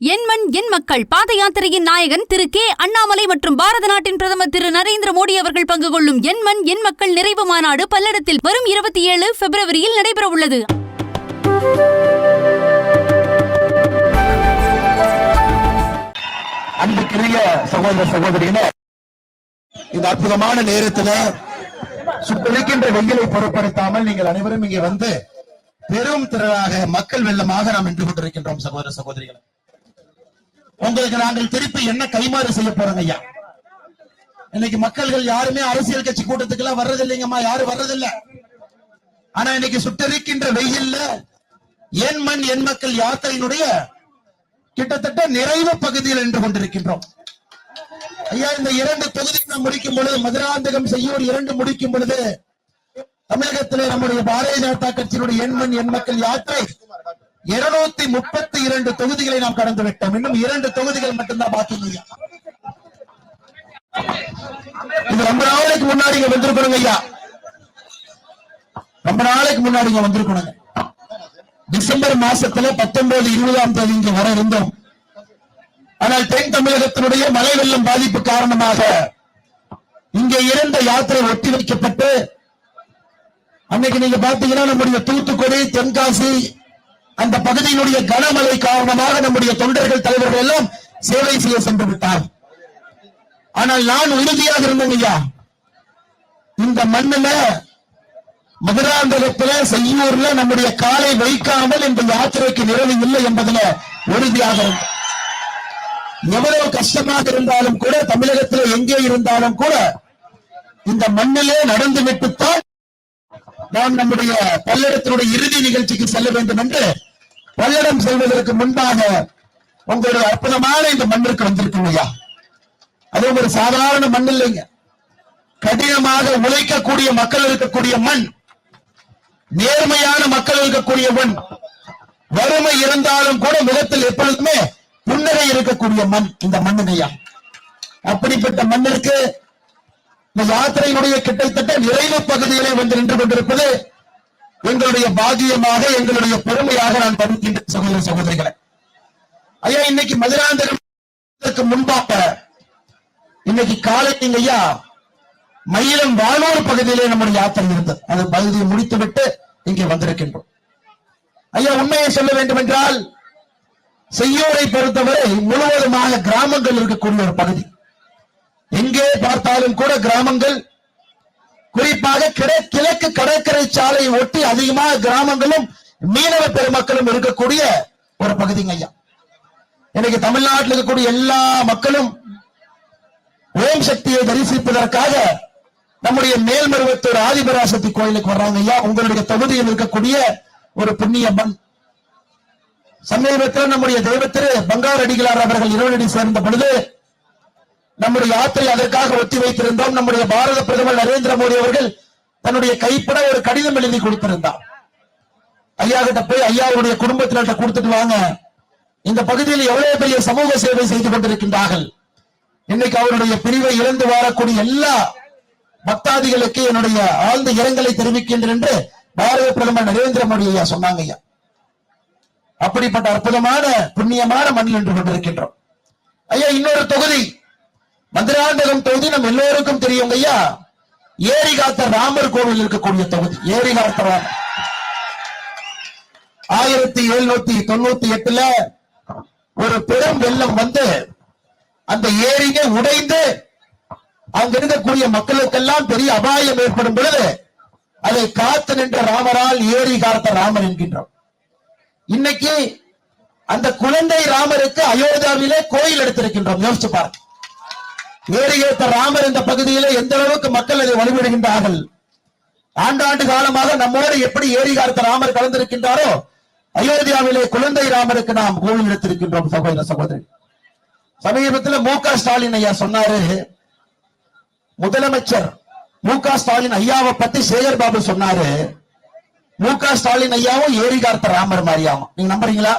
என் மண் என் மக்கள். பாத யாத்திரையின் நாயகன் திரு கே. அண்ணாமலை மற்றும் பாரத நாட்டின் பிரதமர் திரு நரேந்திர மோடி அவர்கள் பங்கு கொள்ளும் என் மண் என் மக்கள் நிறைவு மாநாடு பல்லடத்தில் வரும் இருபத்தி ஏழு பிப்ரவரியில் நடைபெறவுள்ளது. அன்புக்குரிய சகோதர சகோதரிகளே இந்த அற்புதமான நேரத்தில் சுட்டளிக்கின்ற வெயிலை பொருட்படுத்தாமல் நீங்கள் அனைவரும் இங்கே வந்து பெரும் திரளாக மக்கள் வெள்ளமாக நாம் நின்று கொண்டிருக்கின்றோம் சகோதர சகோதரிகளை. உங்களுக்கு நாங்கள் திருப்பி என்ன கைமாறு செய்ய போறோங்க ஐயா? இன்னைக்கு மக்கள்கள் யாருமே அரசியல் கட்சி கூட்டத்துக்கு எல்லாம் வர்றது இல்லைங்கம்மா யாரும் வர்றதில்ல. ஆனா இன்னைக்கு சுட்டரிக்கின்ற வெயில்ல என் மண் என் மக்கள் யாத்திரையினுடைய கிட்டத்தட்ட நிறைவு பகுதியில் நின்று கொண்டிருக்கின்றோம். ஐயா இந்த இரண்டு தொகுதி நாம் முடிக்கும் பொழுது மதுராந்தகம் செய்யூர் இரண்டு முடிக்கும் பொழுது தமிழகத்திலே நம்முடைய பாரதிய ஜனதா கட்சியினுடைய எண்மண் எண் மக்கள் யாத்திரை இருநூத்தி முப்பத்தி இரண்டு தொகுதிகளை நாம் கடந்து விட்டோம். இன்னும் இரண்டு தொகுதிகள் மட்டும்தான் பாக்கி இது ரொம்ப நாளைக்கு முன்னாடி இங்க வந்திருக்கணுங்க ஐயா. ரொம்ப நாளைக்கு முன்னாடி இங்க வந்திருக்கணுங்க. டிசம்பர் மாசத்துல பத்தொன்பது இருபதாம் தேதி இங்க வர இருந்தோம். ஆனால் தென் தமிழகத்தினுடைய மழை வெள்ளம் பாதிப்பு காரணமாக இங்கே இருந்த யாத்திரை ஒத்தி வைக்கப்பட்டு அன்னைக்கு நீங்க பாத்தீங்கன்னா நம்முடைய தூத்துக்குடி தென்காசி அந்த பகுதியினுடைய கனமழை காரணமாக நம்முடைய தொண்டர்கள் தலைவர்கள் எல்லாம் சேவை செய்ய சென்று விட்டார் ஆனால் நான் உறுதியாக இருந்தேன் ஐயா இந்த மண்ணுல மதுராந்தகத்துல செய்யூர்ல நம்முடைய காலை வைக்காமல் இந்த யாத்திரைக்கு நிறைவு இல்லை என்பதுல உறுதியாக இருந்தேன். எவ்வளவு கஷ்டமாக இருந்தாலும் கூட தமிழகத்தில் எங்கே இருந்தாலும் கூட இந்த மண்ணிலே நடந்து விட்டுத்தான் நாம் நம்முடைய பல்லடத்தினுடைய இறுதி நிகழ்ச்சிக்கு செல்ல வேண்டும் என்று பல்லடம் செல்வதற்கு முன்பாக உங்களுடைய அற்புதமான இந்த மண்ணிற்கு வந்திருக்கும் ஐயா அது ஒரு சாதாரண மண் இல்லைங்க. கடினமாக உழைக்கக்கூடிய மக்கள் இருக்கக்கூடிய மண் நேர்மையான மக்கள் இருக்கக்கூடிய மண் வறுமை இருந்தாலும் கூட முகத்தில் எப்பொழுதுமே புன்னகை இருக்கக்கூடிய மண் இந்த மண்ணுங்கய்யா. அப்படிப்பட்ட மண்ணிற்கு இந்த யாத்திரையினுடைய கிட்டத்தட்ட நிறைவு பகுதிகளை வந்து நின்று கொண்டிருப்பது எங்களுடைய பாகியமாக எங்களுடைய பெருமையாக நான் பதிக்கின்ற சகோதர சகோதரிகளை. ஐயா இன்னைக்கு மதுராந்தகத்துக்கு முன்பாக இன்னைக்கு காலை ஐயா மயிலம் வானூர் பகுதியிலே நம்முடைய யாத்திரை இருந்தது. அந்த பகுதியை முடித்துவிட்டு இங்கே வந்திருக்கின்றோம். ஐயா உண்மையை சொல்ல வேண்டும் என்றால் செய்யூரை பொறுத்தவரை முழுவதுமாக கிராமங்கள் இருக்கக்கூடிய ஒரு பகுதி. எங்கே பார்த்தாலும் கூட கிராமங்கள் குறிப்பாக கிழக்கு கடற்கரை சாலையை ஒட்டி அதிகமாக கிராமங்களும் மீனவ பெருமக்களும் இருக்கக்கூடிய ஒரு பகுதிங்க ஐயா. இன்னைக்கு தமிழ்நாட்டில் இருக்கக்கூடிய எல்லா மக்களும் ஓம் சக்தியை தரிசிப்பதற்காக நம்முடைய மேல்மருவத்தூர் ஆதிபராசக்தி கோயிலுக்கு வர்றாங்க ஐயா. உங்களுடைய தொகுதியில் இருக்கக்கூடிய ஒரு புண்ணிய மண் சமீபத்தில் நம்முடைய தெய்வத்திரு பங்காரடிகளார் அவர்கள் இரவனடி சேர்ந்த பொழுது நம்முடைய யாத்திரை அதற்காக ஒத்தி வைத்திருந்தோம். நம்முடைய பாரத பிரதமர் நரேந்திர மோடி அவர்கள் தன்னுடைய கைப்பட ஒரு கடிதம் எழுதி கொடுத்திருந்தார். ஐயா கிட்ட போய் ஐயாவுடைய குடும்பத்தினர்கிட்ட கொடுத்துட்டு வாங்க. இந்த பகுதியில் எவ்வளவு பெரிய சமூக சேவை செய்து கொண்டிருக்கின்றார்கள். இன்னைக்கு அவருடைய பிரிவை இழந்து வாழக்கூடிய எல்லா பக்தாதிகளுக்கு என்னுடைய ஆழ்ந்த இரங்கலை தெரிவிக்கின்றேன் என்று பாரத பிரதமர் நரேந்திர மோடி ஐயா சொன்னாங்க ஐயா. அப்படிப்பட்ட அற்புதமான புண்ணியமான மண்ணில் நின்று கொண்டிருக்கின்றோம். ஐயா இன்னொரு தொகுதி மதுராந்தகம் தொகுதி நம்ம எல்லோருக்கும் தெரியும் ஐயா. ஏரி காத்த ராமர் கோவில் இருக்கக்கூடிய தொகுதி. ஏரி காத்த ராமர். ஆயிரத்தி எழுநூத்தி தொண்ணூத்தி எட்டுல ஒரு பெரும் வெள்ளம் வந்து அந்த ஏரியை உடைந்து அங்க இருக்கக்கூடிய மக்களுக்கெல்லாம் பெரிய அபாயம் ஏற்படும் பொழுது அதை காத்து நின்ற ராமரால் ஏரி காத்த ராமர் என்கின்றோம். இன்னைக்கு அந்த குழந்தை ராமருக்கு அயோத்தியாவிலே கோயில் எடுத்திருக்கின்றோம். யோசிச்சு பாருங்க. ஏரி ராமர் இந்த பகுதியில எந்த அளவுக்கு மக்கள் அதை வழிபடுகின்றார்கள்? ஆண்டாண்டு காலமாக நம்மோடு எப்படி ஏரிகார்த்த காத்த ராமர் கலந்திருக்கின்றாரோ அயோத்தியாவிலே குழந்தை ராமருக்கு நாம் கோவில் எடுத்திருக்கின்றோம் சகோதர சகோதரி. சமீபத்தில் மு க ஸ்டாலின் ஐயா சொன்னாரு. முதலமைச்சர் மு க ஸ்டாலின் ஐயாவை பத்தி சேகர் பாபு சொன்னாரு. மு க ஸ்டாலின் ஐயாவும் ஏரிகார்த்த காத்த ராமர் மாதிரியாவும் நீங்க நம்புறீங்களா?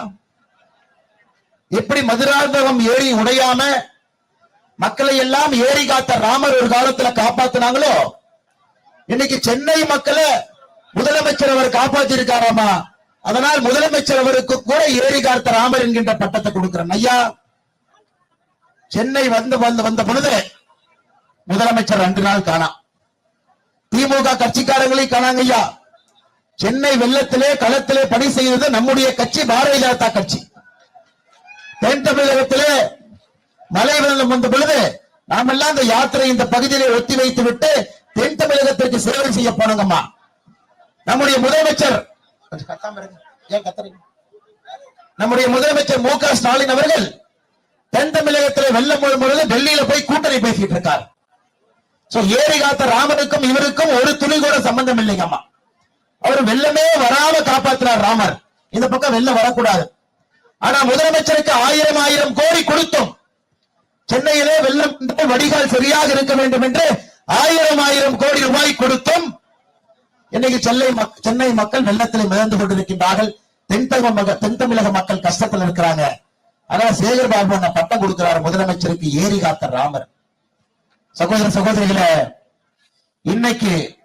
எப்படி மதுராந்தகம் ஏரி உடையாம மக்களை எல்லாம் ஏரி காத்த ராமர் ஒரு காலத்துல காப்பாத்தினாங்களோ? இன்னைக்கு சென்னை மக்களை முதலமைச்சர் அவர் காப்பாத்தி இருக்காராமா அதனால் முதலமைச்சர் அவருக்கு கூட ஏறி காத்த ராமர் என்கின்ற பட்டத்தை கொடுக்கிறேன். ஐயா சென்னை வந்து வந்து வந்த பொழுது முதலமைச்சர் ரெண்டு நாள் காணாம் திமுக கட்சிக்காரங்களையும் காணாங்க ஐயா. சென்னை வெள்ளத்திலே களத்திலே பணி செய்தது நம்முடைய கட்சி பாரதிய ஜனதா கட்சி. தென் தமிழகத்திலே மழை வெள்ளம் வந்த பொழுது நாம எல்லாம் அந்த யாத்திரை இந்த பகுதியிலே ஒத்தி வைத்து விட்டு தென் தமிழகத்திற்கு சேவை செய்ய போனோங்கம்மா. நம்முடைய முதலமைச்சர் நம்முடைய முதலமைச்சர் மு க ஸ்டாலின் அவர்கள் தென் தமிழகத்தில் வெள்ளம் போடும் பொழுது டெல்லியில போய் கூட்டணி பேசிட்டு இருக்கார். சோ ஏரி காத்த ராமனுக்கும் இவருக்கும் ஒரு துளி கூட சம்பந்தம் இல்லைங்கம்மா. அவர் வெள்ளமே வராம காப்பாத்தினார் ராமர். இந்த பக்கம் வெள்ளம் வரக்கூடாது. ஆனா முதலமைச்சருக்கு ஆயிரம் ஆயிரம் கோடி கொடுத்தோம். சென்னையிலே வெள்ளம் வடிகால் சரியாக இருக்க வேண்டும் என்று ஆயிரம் ஆயிரம் கோடி ரூபாய் கொடுத்தும் இன்னைக்கு சென்னை மக்- சென்னை மக்கள் வெள்ளத்திலே மிதந்து கொண்டிருக்கின்றார்கள். தென் தமிழக தென் தமிழக மக்கள் கஷ்டத்தில் இருக்கிறாங்க. அதனால சேகர் பாபு அண்ணா பட்டம் கொடுக்கிறார் முதலமைச்சருக்கு ஏரி காத்த ராமர். சகோதர சகோதரிகளே இன்னைக்கு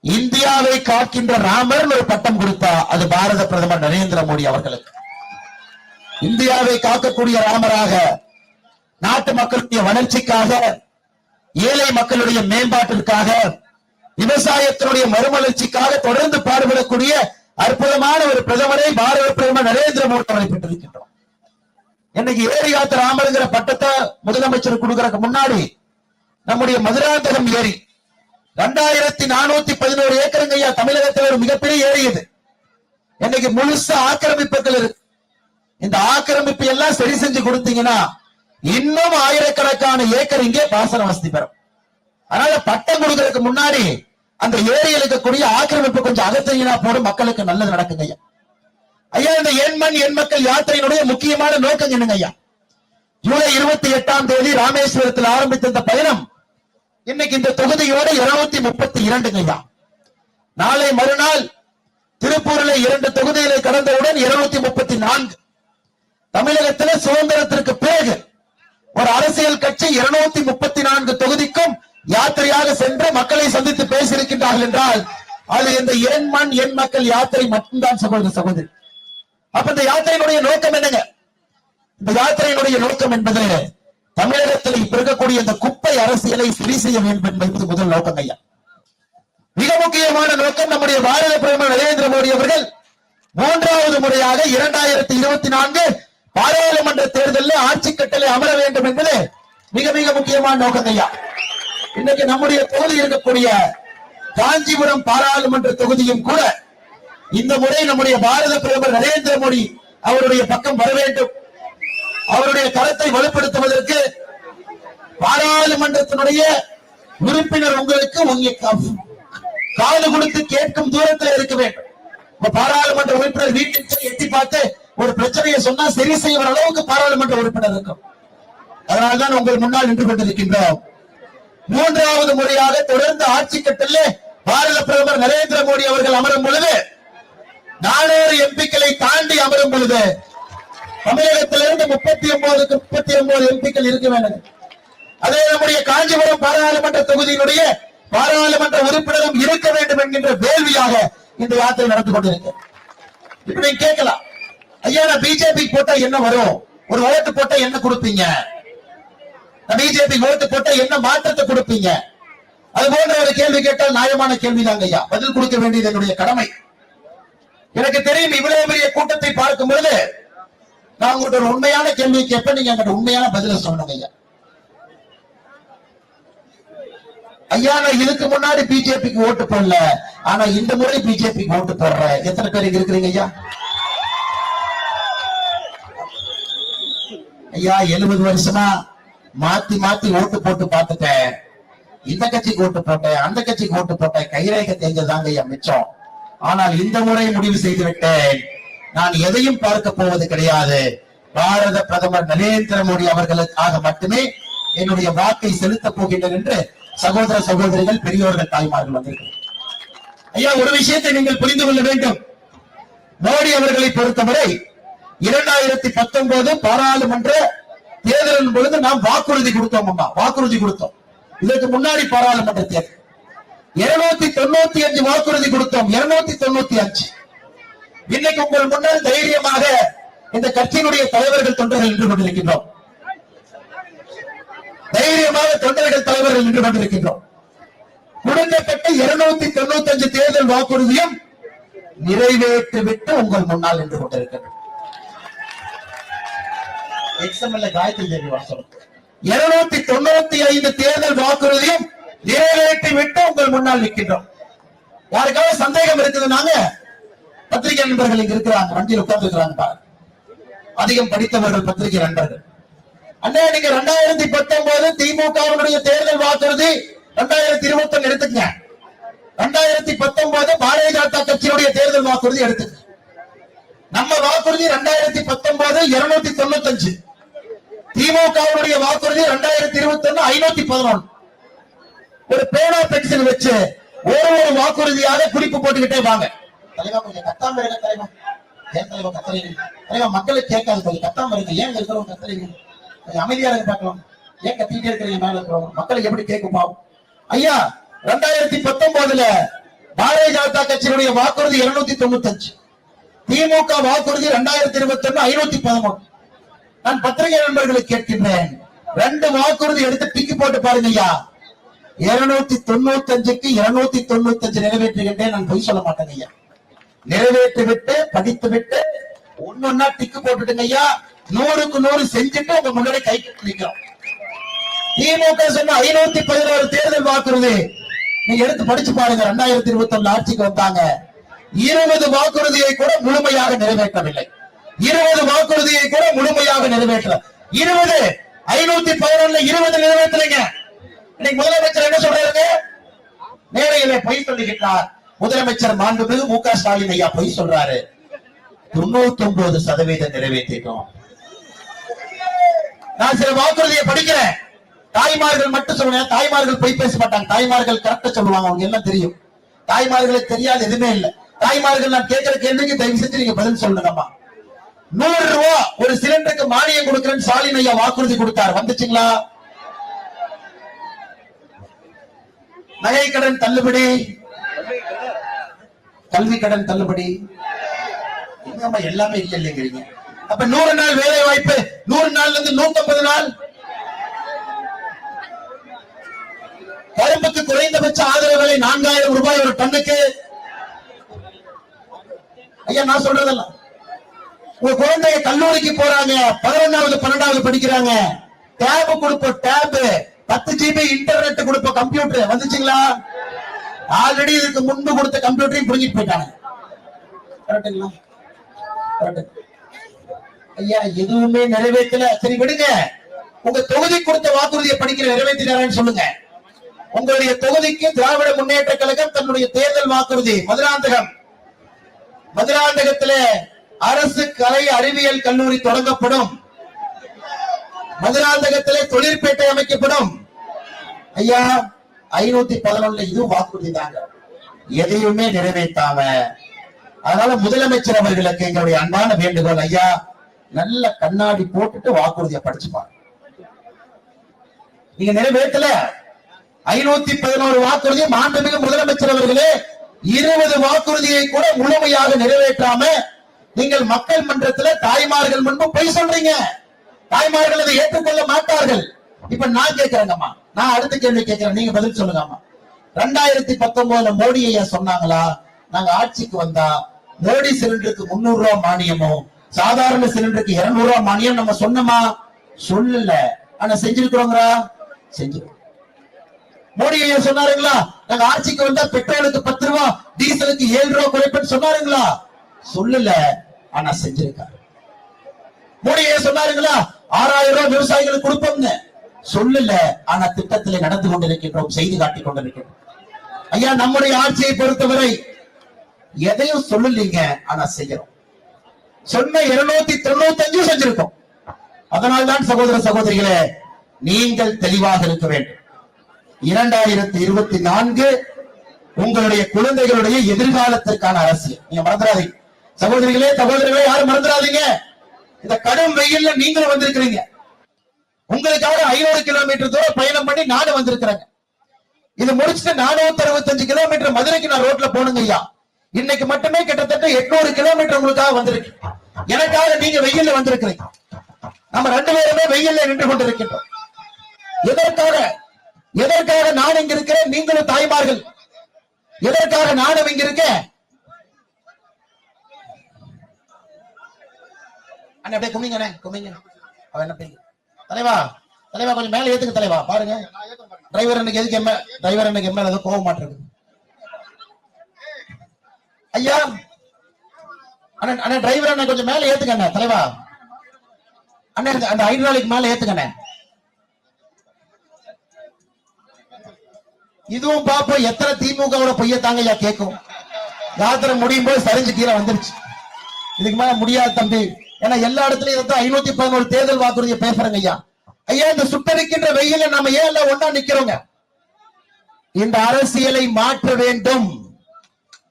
இந்தியாவை காக்கின்ற ராமர் ஒரு பட்டம் கொடுத்தா அது பாரத பிரதமர் நரேந்திர மோடி அவர்களுக்கு. இந்தியாவை காக்கக்கூடிய ராமராக நாட்டு மக்களுடைய வளர்ச்சிக்காக ஏழை மக்களுடைய மேம்பாட்டிற்காக விவசாயத்தினுடைய மறுமலர்ச்சிக்காக தொடர்ந்து பாடுபடக்கூடிய அற்புதமான ஒரு பிரதமரை பாரத பிரதமர் நரேந்திர மோடி அவரை பெற்றிருக்கின்றோம். இன்னைக்கு ஏரி காத்த ராமருங்கிற பட்டத்தை முதலமைச்சர் கொடுக்கறதுக்கு முன்னாடி நம்முடைய மதுராந்தகம் ஏரி ரெண்டாயிரத்தி நானூத்தி பதினோரு ஏக்கருங்க ஐயா தமிழகத்தில் ஒரு மிகப்பெரிய ஏரி இது. இன்னைக்கு முழுசா ஆக்கிரமிப்புகள் இருக்கு. இந்த ஆக்கிரமிப்பு எல்லாம் சரி செஞ்சு கொடுத்தீங்கன்னா இன்னும் ஆயிரக்கணக்கான ஏக்கர் இங்கே பாசன வசதி பெறும். அதனால பட்டம் கொடுக்கறதுக்கு முன்னாடி அந்த ஏரியில் இருக்கக்கூடிய ஆக்கிரமிப்பு கொஞ்சம் அகற்றினா போடும். மக்களுக்கு நல்லது நடக்குங்க ஐயா. ஐயா இந்த எண்மண் எண் மக்கள் யாத்திரையினுடைய முக்கியமான நோக்கம் என்னங்க ஐயா? ஜூலை இருபத்தி எட்டாம் தேதி ராமேஸ்வரத்தில் ஆரம்பித்த இந்த பயணம் இன்னைக்கு இந்த தொகுதியோட இருநூத்தி முப்பத்தி இரண்டுங்க ஐயா. நாளை மறுநாள் திருப்பூரில் இரண்டு தொகுதிகளை கடந்தவுடன் இருநூத்தி முப்பத்தி நான்கு. தமிழகத்தில் சுதந்திரத்திற்கு பிறகு ஒரு அரசியல் கட்சி இருநூத்தி முப்பத்தி நான்கு தொகுதிக்கும் யாத்திரையாக சென்று மக்களை சந்தித்து பேசியிருக்கின்றார்கள் என்றால் அது இந்த என் மண் என் மக்கள் யாத்திரை மட்டும்தான் சகோதர சகோதரி. அப்ப இந்த யாத்திரையினுடைய நோக்கம் என்னங்க? இந்த யாத்திரையினுடைய நோக்கம் என்பது தமிழகத்தில் இப்ப இருக்கக்கூடிய இந்த குப்பை அரசியலை சரி செய்ய வேண்டும் என்பது முதல் நோக்கம் ஐயா. மிக முக்கியமான நோக்கம் நம்முடைய பாரத பிரதமர் நரேந்திர மோடி அவர்கள் மூன்றாவது முறையாக இரண்டாயிரத்தி இருபத்தி நான்கு பாரத ஆட்சி கட்டளை அமர வேண்டும் என்பது மிக மிக முக்கியமான நோக்கம் ஐயா. இன்னைக்கு நம்முடைய தொகுதி இருக்கக்கூடிய காஞ்சிபுரம் பாராளுமன்ற தொகுதியும் கூட இந்த முறை நம்முடைய பாரத பிரதமர் நரேந்திர மோடி அவருடைய பக்கம் வர வேண்டும். அவருடைய கருத்தை வலுப்படுத்துவதற்கு பாராளுமன்றத்தினுடைய உறுப்பினர் உங்களுக்கு காது கொடுத்து கேட்கும் தூரத்தில் இருக்க வேண்டும். பாராளுமன்ற உறுப்பினர் வீட்டில் எட்டி பார்த்து ஒரு பிரச்சனையை சொன்னா சரி செய்வர அளவுக்கு பாராளுமன்ற உறுப்பினர் இருக்கும். அதனால்தான் உங்கள் முன்னால் நின்று கொண்டிருக்கின்றோம். மூன்றாவது முறையாக தொடர்ந்து ஆட்சி கட்டிலே பாரத பிரதமர் நரேந்திர மோடி அவர்கள் அமரும் பொழுது நானூறு எம்பிக்களை தாண்டி அமரும் பொழுது தமிழகத்திலிருந்து முப்பத்தி ஒன்பதுக்கு முப்பத்தி ஒன்பது எம்பிக்கள் இருக்க வேண்டும். அதே நம்முடைய காஞ்சிபுரம் பாராளுமன்ற தொகுதியினுடைய பாராளுமன்ற உறுப்பினரும் இருக்க வேண்டும் என்கின்ற வேள்வியாக இந்த யாத்திரை நடந்து கொண்டிருக்கு இப்ப நீங்க கேட்கலாம். ஐயா நான் பிஜேபி போட்டா என்ன வரும்? ஒரு ஓட்டு போட்டா என்ன கொடுப்பீங்க? பிஜேபி ஓட்டு போட்டா என்ன மாற்றத்தை கொடுப்பீங்க? அது போன்ற ஒரு கேள்வி கேட்டால் நியாயமான கேள்விதாங்க ஐயா. பதில் கொடுக்க வேண்டியது என்னுடைய கடமை. எனக்கு தெரியும் இவ்வளவு பெரிய கூட்டத்தை பார்க்கும் பொழுது நான் உங்கள்கிட்ட ஒரு உண்மையான கேள்வி கேட்பேன். நீங்க என்கிட்ட உண்மையான பதில சொல்லணும் ஐயா. ஐயா நான் இதுக்கு முன்னாடி பிஜேபிக்கு ஓட்டு போடல. ஆனா இந்த முறை பிஜேபிக்கு ஓட்டு போடுறேன். எத்தனை பேர் இங்க இருக்கிறீங்க ஐயா? ஐயா எழுபது வருஷமா மாத்தி மாத்தி ஓட்டு போட்டு பார்த்துட்டேன். இந்த கட்சிக்கு ஓட்டு போட்டேன் அந்த கட்சிக்கு ஓட்டு போட்டேன். கைரேக தேஞ்சதாங்க ஐயா மிச்சம். ஆனால் இந்த முறை முடிவு செய்து விட்டேன். நான் எதையும் பார்க்க போவது கிடையாது. பாரத பிரதமர் நரேந்திர மோடி அவர்களுக்காக மட்டுமே என்னுடைய வாக்கை செலுத்தப் போகின்றேன் என்று சகோதர சகோதரிகள் பெரியோர்கள் தாய்மார்கள் வந்திருக்கிறார் ஐயா ஒரு விஷயத்தை நீங்கள் புரிந்து கொள்ள வேண்டும். மோடி அவர்களை பொறுத்தவரை இரண்டாயிரத்தி பத்தொன்பது பாராளுமன்ற தேர்தலின் பொழுது நாம் வாக்குறுதி கொடுத்தோம் அம்மா. வாக்குறுதி கொடுத்தோம். இதற்கு முன்னாடி பாராளுமன்ற தேர்தல். இருநூத்தி தொண்ணூத்தி அஞ்சு வாக்குறுதி கொடுத்தோம். இருநூத்தி தொண்ணூத்தி அஞ்சு. இன்னைக்கு உங்கள் முன்னால் தைரியமாக இந்த கட்சியினுடைய தலைவர்கள் தொண்டர்கள் நின்று கொண்டிருக்கின்றோம். தைரியமாக தொண்டர்கள் தலைவர்கள் நின்று கொண்டிருக்கின்றோம். கொடுக்கப்பட்ட இருநூத்தி தொண்ணூத்தி அஞ்சு தேர்தல் வாக்குறுதியும் நிறைவேற்றிவிட்டு உங்கள் முன்னால் நின்று கொண்டிருக்கின்றோம். எக்ஸ்எம்எல்ஏ காயத்ரி தேவி வாசகம். இருநூத்தி தொண்ணூத்தி ஐந்து தேர்தல் வாக்குறுதியும் நிறைவேற்றி விட்டு உங்கள் முன்னால் நிற்கின்றோம். யாருக்காவது சந்தேகம் இருக்குதுனாங்க பத்திரிகை நண்பர்கள் இங்க இருக்கிறாங்க வண்டியில் உட்கார்ந்து இருக்கிறாங்க பாருங்க. அதிகம் படித்தவர்கள் பத்திரிகை நண்பர்கள். அண்ணா நீங்க ரெண்டாயிரத்தி பத்தொன்பது திமுகவினுடைய தேர்தல் வாக்குறுதி ரெண்டாயிரத்தி இருபத்தி ஒண்ணு எடுத்துக்கங்க. ரெண்டாயிரத்தி பத்தொன்பது பாரதிய ஜனதா கட்சியுடைய தேர்தல் வாக்குறுதி எடுத்துக்கங்க. நம்ம வாக்குறுதி ரெண்டாயிரத்தி பத்தொன்பது இருநூத்தி தொண்ணூத்தி அஞ்சு திமுகவுடைய வாக்குறுதி ரெண்டாயிரத்தி இருபத்தி ஒண்ணு ஐநூத்தி பதினொன்னு. ஒரு பேனா பென்சில் வச்சு ஒரு ஒரு வாக்குறுதியாக குறிப்பு போட்டுக்கிட்டே வாங்க. தலைவா கொஞ்சம் கத்தாம இருக்க தலைவா. ஏன் தலைவா கத்துறீங்க தலைவா மக்களுக்கு கேட்காது கொஞ்சம் கத்தாம இருங்க. ஏன் இருக்கிறவங்க கத்துறீங்க கொஞ்சம் அமைதியா இருக்க பார்க்கலாம். ஏன் கத்திட்டே இருக்கிறீங்க மேல இருக்கிறவங்க? மக்களுக்கு எப்படி கேட்குமா ஐயா ரெண்டாயிரத்தி பத்தொன்பதுல பாரதிய ஜனதா கட்சியினுடைய வாக்குறுதி இருநூத்தி தொண்ணூத்தி அஞ்சு திமுக வாக்குறுதி ரெண்டாயிரத்தி இருபத்தி ஒண்ணு ஐநூத்தி பதினொன்று நான் பத்திரிகை நண்பர்களுக்கு கேட்கின்றேன். ரெண்டு வாக்குறுதி எடுத்து டிக்கி போட்டு பாருங்க ஐயா இருநூத்தி தொண்ணூத்தி அஞ்சுக்கு இருநூத்தி தொண்ணூத்தி அஞ்சு நிறைவேற்றுகின்றேன். நான் பொய் சொல்ல மாட்டேங்க ஐயா நிறைவேற்றி விட்டு படித்து விட்டு ஒன்னொன்னா டிக்கு போட்டுட்டுங்க ஐயா நூறுக்கு நூறு செஞ்சுட்டு உங்க முன்னாடி கை கட்டி நிக்கிறோம். திமுக சொன்ன ஐநூத்தி பதினோரு தேர்தல் வாக்குறுதி. நீங்க எடுத்து படிச்சு பாருங்க ரெண்டாயிரத்தி இருபத்தி ஒண்ணு ஆட்சிக்கு வந்தாங்க. இருபது வாக்குறுதியை கூட முழுமையாக நிறைவேற்றவில்லை. இருபது வாக்குறுதியை கூட முழுமையாக நிறைவேற்ற இருபது ஐநூத்தி பதினொன்னு இருபது நிறைவேற்றுறீங்க இன்னைக்கு முதலமைச்சர் என்ன சொல்றாரு? மேடையில பொய் சொல்லுகின்றார். முதலமைச்சர் மாண்புமிகு மு க ஸ்டாலின் ஐயா பொய் சொல்றாரு. தொண்ணூத்தி ஒன்பது சதவீதம் நிறைவேற்றிட்டோம். நான் சில வாக்குறுதியை படிக்கிறேன். தாய்மார்கள் மட்டும் சொல்லுவேன் தாய்மார்கள் பொய் பேச மாட்டாங்க. தாய்மார்கள் கரெக்டா சொல்லுவாங்க. அவங்க எல்லாம் தெரியும். தாய்மார்களுக்கு தெரியாது எதுவுமே இல்ல. தாய்மார்கள் நான் கேட்கிற கேள்விக்கு தயவு செஞ்சு நீங்க பதில் சொல்லுங்கம்மா. நூறு ரூபா ஒரு சிலிண்டருக்கு மானியம் கொடுக்கிறேன்னு ஸ்டாலின் ஐயா வாக்குறுதி கொடுத்தார். வந்துச்சுங்களா? நகை கடன் தள்ளுபடி. கல்வி கடன் தள்ளுபடி எல்லாமே இல்ல இல்லைங்கிறீங்க அப்ப நூறு நாள் வேலை வாய்ப்பு நூறு நாள்ல இருந்து நூத்தி ஐம்பது நாள். கரும்புக்கு குறைந்தபட்ச ஆதரவு விலை நான்காயிரம் ரூபாய் ஒரு டன்னுக்கு. ஐயா நான் சொல்றதெல்லாம். உங்க குழந்தைய கல்லூரிக்கு போறாங்க. பதினொன்னாவது பன்னெண்டாவது படிக்கிறாங்க. டேப் கொடுப்போம் டேப் பத்து ஜிபி இன்டர்நெட் கொடுப்போம் கம்ப்யூட்டர் வந்துச்சுங்களா? ஆல்ரெடி இதுக்கு முன்பு கொடுத்த கம்ப்யூட்டரையும் புரிஞ்சிட்டு போயிட்டாங்க. கரெக்டுங்களா கரெக்ட் ஐயா எதுவுமே நிறைவேற்றல. சரி விடுங்க. உங்க தொகுதி கொடுத்த வாக்குறுதியை படிக்கிற நிறைவேற்றினாரான்னு சொல்லுங்க. உங்களுடைய தொகுதிக்கு திராவிட முன்னேற்ற கழகம் தன்னுடைய தேர்தல் வாக்குறுதி. மதுராந்தகம். மதுராந்தகத்திலே அரசு கலை அறிவியல் கல்லூரி தொடங்கப்படும். மதுராந்தகத்திலே தொழிற்பேட்டை அமைக்கப்படும். ஐயா ஐநூத்தி பதினொன்னுல இது வாக்குறுதி தாங்க. எதையுமே நிறைவேற்றாம. அதனால முதலமைச்சர் அவர்களுக்கு எங்களுடைய அன்பான வேண்டுகோள் ஐயா நல்ல கண்ணாடி போட்டுட்டு வாக்குறுதியை படிச்சுப்பாங்க நீங்க நிறைவேற்றல. ஐநூத்தி பதினோரு வாக்குறுதி மாண்புமிகு முதலமைச்சர் அவர்களே இருபது வாக்குறுதியை கூட முழுமையாக நிறைவேற்றாம நீங்கள் மக்கள் மன்றத்துல தாய்மார்கள் முன்பு பொய் சொல்றீங்க. தாய்மார்கள் அதை ஏற்றுக்கொள்ள மாட்டார்கள். இப்ப நான் கேட்கிறேங்கம்மா நான் அடுத்த கேள்வி கேட்கிறேன் நீங்க பதில் சொல்லுங்கம்மா. ரெண்டாயிரத்தி பத்தொன்பதுல மோடி ஐயா சொன்னாங்களா? நாங்க ஆட்சிக்கு வந்தா மோடி சிலிண்டருக்கு முன்னூறு ரூபாய் மானியமும் சாதாரண சிலிண்டருக்கு இருநூறு ரூபாய் மானியம் நம்ம சொன்னோமா? சொல்லல. ஆனா செஞ்சிருக்கிறோங்களா செஞ்சிருக்கோம் மோடி ஐயா சொன்னாருங்களா? நாங்க ஆட்சிக்கு வந்தா பெட்ரோலுக்கு பத்து ரூபா டீசலுக்கு ஏழு ரூபா குறைப்பேன்னு சொன்னாருங்களா? சொல்லல. ஆனா செஞ்சிருக்காரு. மோடி சொன்னாருங்களா? ஆறாயிரம் ரூபாய் விவசாயிகளுக்கு கொடுப்போம்னு. சொல்லல. ஆனா திட்டத்தில் நடந்து கொண்டிருக்கின்றோம் செய்து காட்டிக் கொண்டிருக்கின்றோம். ஐயா நம்முடைய ஆட்சியை பொறுத்தவரை எதையும் சொல்லலீங்க ஆனா செய்யறோம். சொன்ன இருநூத்தி தொண்ணூத்தி அஞ்சு செஞ்சிருக்கோம். அதனால்தான் சகோதர சகோதரிகளே நீங்கள் தெளிவாக இருக்க வேண்டும். இரண்டாயிரத்தி இருபத்தி நான்கு உங்களுடைய குழந்தைகளுடைய எதிர்காலத்திற்கான அரசியல். நீங்க மறந்துடாதீங்க. சகோதரிகளே சகோதரிகளே யாரும் மறந்துடாதீங்க. இந்த கடும் வெயில்ல நீங்களும் வந்திருக்கிறீங்க. உங்களுக்காக ஐநூறு கிலோமீட்டர் தூரம் பயணம் பண்ணி நானும் வந்திருக்கிறேங்க. இது முடிச்சுட்டு நானூத்தி அறுபத்தஞ்சு கிலோமீட்டர் மதுரைக்கு நான் ரோட்ல போனுங்க ஐயா. இன்னைக்கு மட்டுமே கிட்டத்தட்ட எட்நூறு கிலோமீட்டர் உங்களுக்காக வந்திருக்கு. எனக்காக நீங்க வெயில்ல வந்திருக்கிறீங்க. நம்ம ரெண்டு பேருமே வெயில்ல நின்று கொண்டிருக்கின்றோம். எதற்காக? எதற்காக நான் இங்க இருக்கிறேன்? நீங்களும் தாய்மார்கள். எதற்காக நானும் இங்க இருக்கேன்? அண்ணே அப்படியே குமிங்கண்ணே குமிங்க. அவன் என்ன பெரிய தலைவா தலைவா கொஞ்சம் மேல ஏத்துங்க தலைவா பாருங்க. டிரைவர் எனக்கு எதுக்கு எம்எல் டிரைவர் எனக்கு எம்எல் ஏதோ கோவம் மாட்டிருக்கு. ஐயா! அண்ணா அண்ணா டிரைவர் அண்ணா கொஞ்சம் மேல ஏத்துங்க அண்ணா தலைவா. அண்ணா அந்த ஹைட்ராலிக் மேல ஏத்துங்க இதுவும் பார்ப்போம் எத்தனை திமுகவோட பொய்ய தாங்க ஐயா கேட்கும். யாத்திரை முடியும் போது சரிஞ்சு கீழே வந்துருச்சு. இதுக்கு மேல முடியாது தம்பி. ஏன்னா எல்லா இடத்துலயும் இதை ஐநூத்தி பதினோரு தேர்தல் வாக்குறுதியை பேசுறாங்க ஐயா. ஐயா இந்த சுட்டரிக்கின்ற வெயில நம்ம ஏன் எல்லாம் ஒன்னா நிக்கிறோங்க? இந்த அரசியலை மாற்ற வேண்டும்.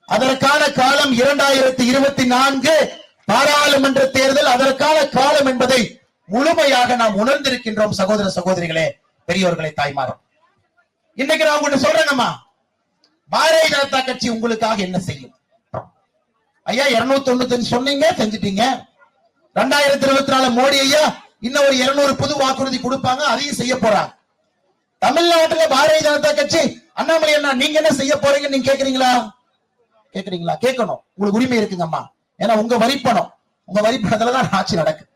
அதற்கான காலம் இரண்டாயிரத்தி இருபத்தி நான்கு. பாராளுமன்ற தேர்தல் அதற்கான காலம் என்பதை முழுமையாக நாம் உணர்ந்திருக்கின்றோம். சகோதர சகோதரிகளே பெரியோர்களே தாய்மாரும். இன்னைக்கு நான் உங்கள்கிட்ட சொல்றேங்கம்மா பாரதிய ஜனதா கட்சி உங்களுக்காக என்ன செய்யும்? ஐயா இருநூத்தி தொண்ணூத்தி சொன்னீங்க செஞ்சுட்டீங்க. ரெண்டாயிரத்தி இருபத்தி நாலு மோடி ஐயா இன்னும் ஒரு இருநூறு புது வாக்குறுதி கொடுப்பாங்க அதையும் செய்ய போறாங்க. தமிழ்நாட்டுல பாரதிய ஜனதா கட்சி அண்ணாமலை அண்ணா நீங்க என்ன செய்ய போறீங்கன்னு நீங்க கேக்குறீங்களா? கேக்குறீங்களா? கேட்கணும். உங்களுக்கு உரிமை இருக்குங்கம்மா. ஏன்னா உங்க வரிப்பணம் உங்க வரிப்பணத்துலதான் ஆட்சி நடக்குது.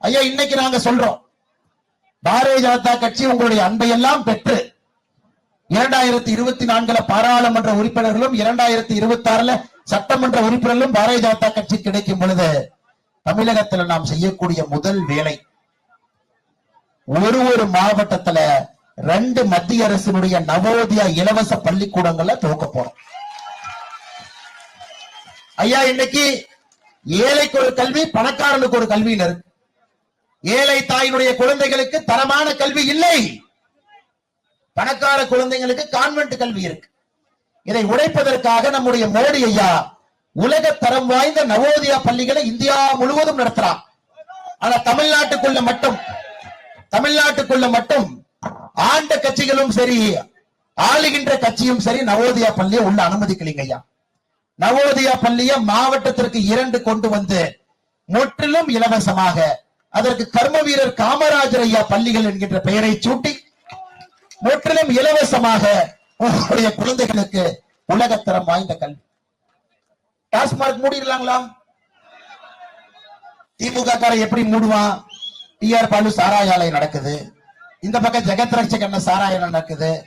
ஐயா இன்னைக்கு நாங்க சொல்றோம். பாரதிய ஜனதா கட்சி உங்களுடைய அன்பை எல்லாம் பெற்று இரண்டாயிரத்தி இருபத்தி நான்குல பாராளுமன்ற உறுப்பினர்களும் இரண்டாயிரத்தி இருபத்தி ஆறுல சட்டமன்ற உறுப்பினர்களும் பாரதிய ஜனதா கட்சி கிடைக்கும் பொழுது தமிழகத்துல நாம் செய்யக்கூடிய முதல் வேலை ஒரு ஒரு மாவட்டத்துல ரெண்டு மத்திய அரசினுடைய நவோதயா இலவச பள்ளிக்கூடங்கள்ல துவக்க போறோம். ஐயா இன்னைக்கு ஏழைக்கு ஒரு கல்வி பணக்காரனுக்கு ஒரு கல்வின்னு இருக்கு. ஏழை தாயினுடைய குழந்தைகளுக்கு தரமான கல்வி இல்லை. பணக்கார குழந்தைங்களுக்கு கான்வென்ட் கல்வி இருக்கு. இதை உடைப்பதற்காக நம்முடைய மோடி ஐயா உலக தரம் வாய்ந்த நவோதயா பள்ளிகளை இந்தியா முழுவதும் நடத்துறான். ஆனா தமிழ்நாட்டுக்குள்ள மட்டும் தமிழ்நாட்டுக்குள்ள மட்டும் ஆண்ட கட்சிகளும் சரி ஆளுகின்ற கட்சியும் சரி நவோதயா பள்ளியை உள்ள அனுமதிக்கலைங்க ஐயா. நவோதயா பள்ளியை மாவட்டத்திற்கு இரண்டு கொண்டு வந்து முற்றிலும் இலவசமாக அதற்கு கர்ம வீரர் காமராஜர் ஐயா பள்ளிகள் என்கின்ற பெயரை சூட்டி முற்றிலும் இலவசமாக உங்களுடைய குழந்தைகளுக்கு உலகத்தரம் வாய்ந்த கல்வி. டாஸ்மார்க் மூடிடலாங்களா? திமுக கார எப்படி மூடுவான்? டிஆர் பாலு சாராய ஆலை நடக்குது. இந்த பக்கம் ஜெகத் ரட்சகண்ண சாராயம் நடக்குது.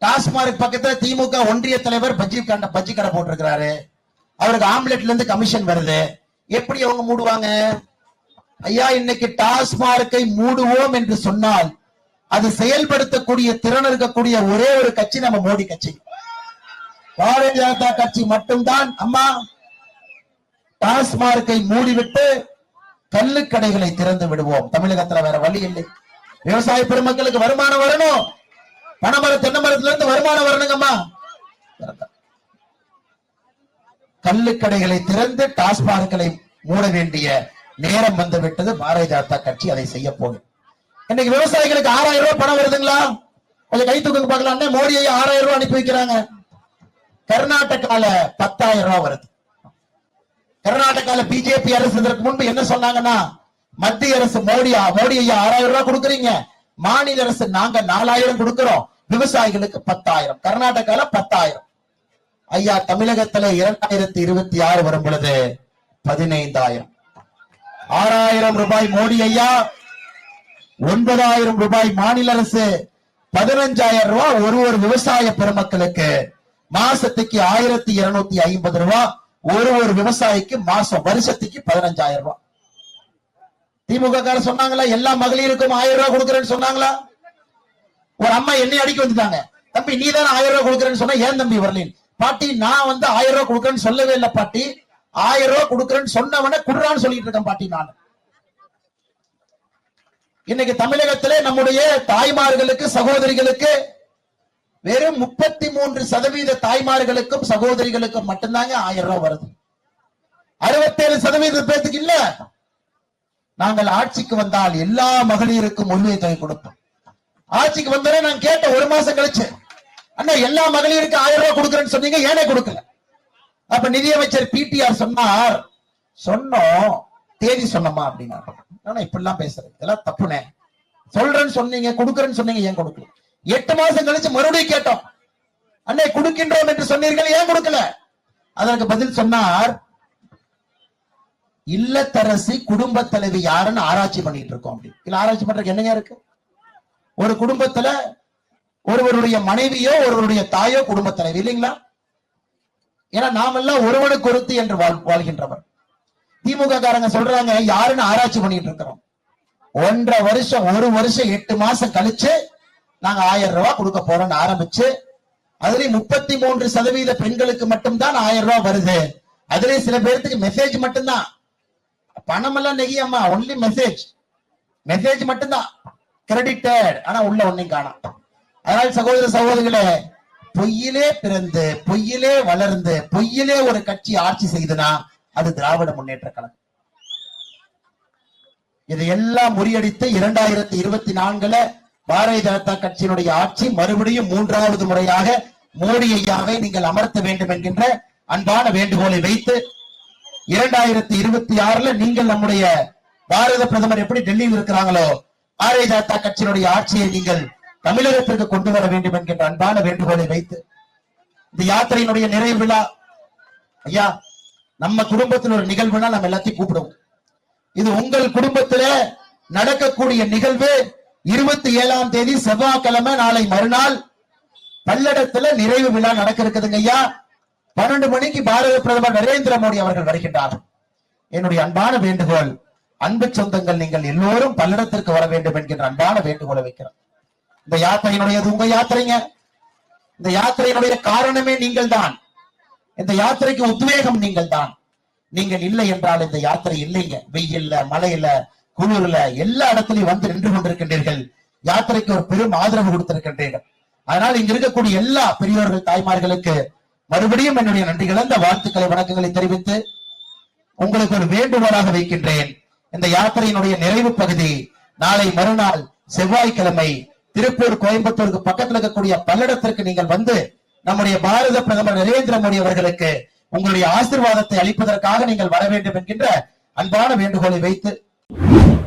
டாஸ்மார்க் பக்கத்துல திமுக ஒன்றிய தலைவர் பஜ்ஜி கண்ட பஜ்ஜி கடை போட்டிருக்கிறாரு. அவருக்கு ஆம்லெட்ல இருந்து கமிஷன் வருது. எப்படி அவங்க மூடுவாங்க? ஐயா இன்னைக்கு டாஸ்மார்க்கை மூடுவோம் என்று சொன்னால் அது செயல்படுத்தக்கூடிய திறன் இருக்கக்கூடிய ஒரே ஒரு கட்சி நம்ம மோடி கட்சி. பாரதிய ஜனதா கட்சி மட்டும்தான் அம்மா டாஸ்மார்க்கை மூடிவிட்டு கடைகளை திறந்து விடுவோம். தமிழகத்துல வேற வழி இல்லை. விவசாய பெருமக்களுக்கு வருமானம் வரணும். பனைமர தென்னை மரத்துல இருந்து வருமானம் வரணுங்கம்மா. கடைகளை திறந்து டாஸ்மார்க்களை மூட வேண்டிய நேரம் வந்து விட்டது பாரதிய ஜனதா கட்சி அதை செய்ய போகுது. இன்னைக்கு விவசாயிகளுக்கு ஆறாயிரம் ரூபாய் பணம் வருதுங்களா? கொஞ்சம் கை தூக்குங்க பார்க்கலாம் மோடி ஐயா ஆறாயிரம் ரூபாய் அனுப்பி வைக்கிறாங்க. கர்நாடகால பத்தாயிரம் ரூபாய் வருது. கர்நாடகால பிஜேபி அரசு இதற்கு முன்பு என்ன சொன்னாங்கன்னா மத்திய அரசு மோடி மோடி ஐயா ஆறாயிரம் ரூபாய் கொடுக்குறீங்க. மாநில அரசு நாங்க நாலாயிரம் கொடுக்கிறோம். விவசாயிகளுக்கு பத்தாயிரம். கர்நாடகால பத்தாயிரம். ஐயா தமிழகத்துல இரண்டாயிரத்தி இருபத்தி ஆறு வரும் பொழுது பதினைந்தாயிரம். ஆறாயிரம் ரூபாய் மோடி ஐயா ஒன்பதாயிரம் ரூபாய் மாநில அரசு பதினஞ்சாயிரம் ரூபாய் ஒரு ஒரு விவசாய பெருமக்களுக்கு மாசத்துக்கு ஆயிரத்தி இருநூத்தி ஐம்பது ரூபா ஒரு ஒரு விவசாயிக்கு மாசம் வருஷத்துக்கு பதினஞ்சாயிரம் ரூபாய் திமுக காரர் சொன்னாங்களா எல்லா மகளிருக்கும் ஆயிரம் ரூபாய் கொடுக்குறேன்னு சொன்னாங்களா? ஒரு அம்மா என்னை அடிக்க வந்துட்டாங்க. தம்பி நீ தானே ஆயிரம் ரூபாய் கொடுக்குறேன்னு சொன்னா ஏன் தம்பி வரலின்? பாட்டி நான் வந்து ஆயிரம் ரூபாய் கொடுக்குறேன்னு சொல்லவே இல்லை பாட்டி. ஆயிரம் ரூபாய் கொடுக்குறேன்னு சொன்னவன குடுறான்னு சொல்லிட்டு இருக்கேன் பாட்டி நான். இன்னைக்கு தமிழகத்திலே நம்முடைய தாய்மார்களுக்கு சகோதரிகளுக்கு வெறும் முப்பத்தி மூன்று சதவீத தாய்மார்களுக்கும் சகோதரிகளுக்கும் மட்டும்தாங்க ஆயிரம் ரூபாய் வருது. அறுபத்தேழு சதவீத பேத்துக்கு இல்ல. நாங்கள் ஆட்சிக்கு வந்தால் எல்லா மகளிருக்கும் உரிமை தொகை கொடுப்போம். ஆட்சிக்கு வந்தோடனே நான் கேட்ட ஒரு மாசம் கழிச்சு அண்ணா எல்லா மகளிருக்கு ஆயிரம் ரூபாய் கொடுக்குறேன்னு சொன்னீங்க ஏனே கொடுக்கல? அப்ப நிதியமைச்சர் பிடிஆர் சொன்னார். சொன்னோம் தேதி சொன்னமா? அப்படின்னா ஆனா இப்படிலாம் பேசுறது இதெல்லாம் தப்புனே. சொல்றேன்னு சொன்னீங்க கொடுக்குறேன்னு சொன்னீங்க ஏன் கொடுக்கல? எட்டு மாசம் கழிச்சு மறுபடியும் கேட்டோம். அண்ணே கொடுக்கின்றோம் என்று சொன்னீர்கள் ஏன் கொடுக்கல? அதற்கு பதில் சொன்னார் இல்லத்தரசி குடும்ப தலைவி யாருன்னு ஆராய்ச்சி பண்ணிட்டு இருக்கோம் அப்படி. இல்ல ஆராய்ச்சி பண்றதுக்கு என்னங்க இருக்கு? ஒரு குடும்பத்துல ஒருவருடைய மனைவியோ ஒருவருடைய தாயோ குடும்ப தலைவி இல்லைங்களா? ஏன்னா நாமெல்லாம் ஒருவனுக்கு ஒருத்தி என்று வாழ்- வாழ்கின்றவர். திமுக காரங்க சொல்றாங்க யாருன்னு ஆராய்ச்சி பண்ணிட்டு இருக்கிறோம். ஒன்றரை வருஷம் ஒரு வருஷம் எட்டு மாசம் கழிச்சு நாங்க ஆயிரம் ரூபாய் கொடுக்க போறோம்னு ஆரம்பிச்சு அதுலயும் முப்பத்தி மூன்று சதவீத பெண்களுக்கு மட்டும்தான் ஆயிரம் ரூபாய் வருது. அதுலயும் சில பேர்த்துக்கு மெசேஜ் மட்டும்தான். பணம் எல்லாம் நெகியம்மா ஒன்லி மெசேஜ் மெசேஜ் மட்டும்தான். கிரெடிட்டட் ஆனா உள்ள ஒன்னையும் காணோம். அதனால சகோதர சகோதரிகளே பொய்யிலே பிறந்து பொய்யிலே வளர்ந்து பொய்யிலே ஒரு கட்சி ஆட்சி செய்துனா அது திராவிட முன்னேற்ற கழகம். இதையெல்லாம் முறியடித்து இரண்டாயிரத்தி இருபத்தி நான்குல பாரதிய ஜனதா கட்சியினுடைய ஆட்சி மறுபடியும் மூன்றாவது முறையாக மோடி ஐயாவை நீங்கள் அமர்த்த வேண்டும் என்கின்ற அன்பான வேண்டுகோளை வைத்து இரண்டாயிரத்தி இருபத்தி ஆறுல நீங்கள் நம்முடைய பாரத பிரதமர் எப்படி டெல்லியில் இருக்கிறாங்களோ பாரதிய ஜனதா கட்சியினுடைய ஆட்சியை நீங்கள் தமிழகத்திற்கு கொண்டு வர வேண்டும் என்கின்ற அன்பான வேண்டுகோளை வைத்து இந்த யாத்திரையினுடைய நிறைவு விழா ஐயா நம்ம குடும்பத்தில் ஒரு நிகழ்வுனா நம்ம எல்லாத்தையும் கூப்பிடுவோம். இது உங்கள் குடும்பத்துல நடக்கக்கூடிய நிகழ்வு இருபத்தி ஏழாம் தேதி செவ்வாய்க்கிழமை நாளை மறுநாள் பல்லடத்துல நிறைவு விழா நடக்க இருக்குதுங்க ஐயா. பன்னெண்டு மணிக்கு பாரத பிரதமர் நரேந்திர மோடி அவர்கள் வருகின்றார். என்னுடைய அன்பான வேண்டுகோள் அன்பு சொந்தங்கள் நீங்கள் எல்லோரும் பல்லடத்திற்கு வர வேண்டும் என்கின்ற அன்பான வேண்டுகோளை வைக்கிறோம். இந்த யாத்திரையினுடையது உங்க யாத்திரைங்க. இந்த யாத்திரையினுடைய காரணமே நீங்கள் தான் இந்த யாத்திரைக்கு உத்வேகம் நீங்கள் தான் நீங்கள் இல்லை என்றால் இந்த யாத்திரை இல்லைங்க. வெயில்ல மழையில குளிர்ல எல்லா இடத்திலையும் வந்து நின்று கொண்டிருக்கின்றீர்கள். யாத்திரைக்கு ஒரு பெரும் ஆதரவு கொடுத்திருக்கின்றீர்கள். அதனால் இங்க இருக்கக்கூடிய எல்லா பெரியோர்கள் தாய்மார்களுக்கு மறுபடியும் என்னுடைய நன்றி கலந்த வாழ்த்துக்களை வணக்கங்களை தெரிவித்து உங்களுக்கு ஒரு வேண்டுகோளாக வைக்கின்றேன். இந்த யாத்திரையினுடைய நிறைவு பகுதி நாளை மறுநாள் செவ்வாய்க்கிழமை திருப்பூர் கோயம்புத்தூருக்கு பக்கத்தில் இருக்கக்கூடிய பல்லடத்திற்கு நீங்கள் வந்து நம்முடைய பாரத பிரதமர் நரேந்திர மோடி அவர்களுக்கு உங்களுடைய ஆசீர்வாதத்தை அளிப்பதற்காக நீங்கள் வர வேண்டும் என்கின்ற அன்பான வேண்டுகோளை வைத்து you